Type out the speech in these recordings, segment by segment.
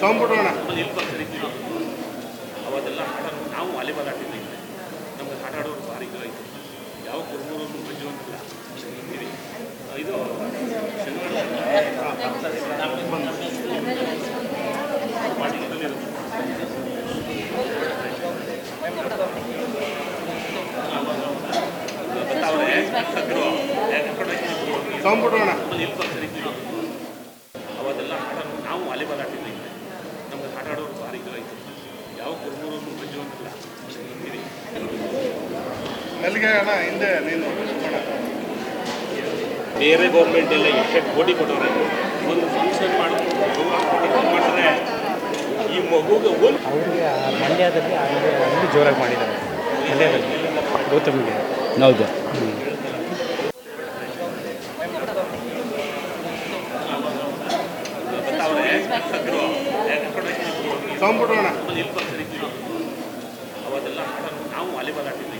ಸೌಂಬಿಡೋಣ ಅವತ್ತೆಲ್ಲ ಆಟ ನಾವು ವಾಲಿಬಾಲ್ ಆಡ್ತಿದ್ವಿ. ನಮ್ಗೆ ಆಟ ಆಡೋರು ಭಾರಿ ಇದು ಆಯಿತು ಯಾವ ಕುರುಬೂರು ಮಂಜುವಂತಿಲ್ಲ ಇದು ಸೌಂಬಿಡೋಣ ಅವತ್ತೆಲ್ಲ ಆಟ ನಾವು ವಾಲಿಬಾಲ್ ಆಡ್ತಿದ್ವಿ ನಮ್ಗೆ ಆಟ ಆಡೋರು ಭಾರಿ ಇದು ಆಯಿತು ಯಾವ ಕುರುಬೂರು ಮಂಜುವಂತಿಲ್ಲ ಮೆಲ್ಗೆ ಅಣ್ಣ ಹಿಂದೆ ನೀನು. ಬೇರೆ ಗೌರ್ಮೆಂಟ್ ಎಲ್ಲ ಎಷ್ಟು ಕೋಟಿ ಕೊಟ್ಟವ್ರೆ ಒಂದು ಫಂಕ್ಷನ್ ಮಾಡಿದ್ರೆ ಈ ಮಗುಗೆ ಒಂದು ಅವರಿಗೆ ಮಂಡ್ಯದಲ್ಲಿ ಅಲ್ಲಿ ಜೋರಾಗಿ ಮಾಡಿದ್ದಾರೆ. ಮಂಡ್ಯದಲ್ಲಿ ಗೌತಮಿಗೆ. ಹೌದು. ಸೌಂಬಿಡೋಣ ಅವತ್ತೆಲ್ಲ ನಾವು ವಾಲಿಬಾಲ್ ಆಡ್ತಿದ್ವಿ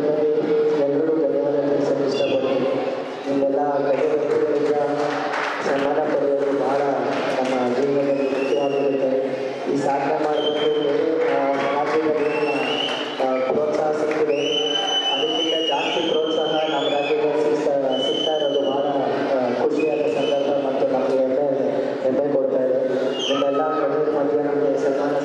ಜನರಿಗೆ ಎಲ್ಲರೂ ಧನ್ಯವಾದ ತಿಳಿಸಲು ಇಷ್ಟಪಡ್ತೀನಿ ನಿಮ್ಮೆಲ್ಲ ಗಣ್ಯವ್ಯಕ್ತಿಗಳಿಂದ ಸನ್ಮಾನ ಬಹಳ ನಮ್ಮ ಜೀವನದಲ್ಲಿ ಮುಖ್ಯವಾಗಿರುತ್ತೆ ಈ ಸಾಧನೆ ಮಾಡಿಕೊಂಡು ಸಮಾಜದಲ್ಲಿ ಪ್ರೋತ್ಸಾಹ ಸಿಗ್ತಿದೆ ಅದಕ್ಕಿಂತ ಜಾಸ್ತಿ ಪ್ರೋತ್ಸಾಹ ನಮ್ಮ ರಾಜ್ಯದಲ್ಲಿ ಸಿಗ್ತಾ ಸಿಗ್ತಾ ಇರೋದು ಬಹಳ ಖುಷಿಯಾದ ಸಂದರ್ಭ ಮತ್ತು ನಮಗೆ ಹೆಮ್ಮೆ ಹೆಮ್ಮೆ ಕೊಡ್ತಾ ಇದೆ ನಿಮ್ಮೆಲ್ಲ ನಮಗೆ ಸನ್ಮಾನ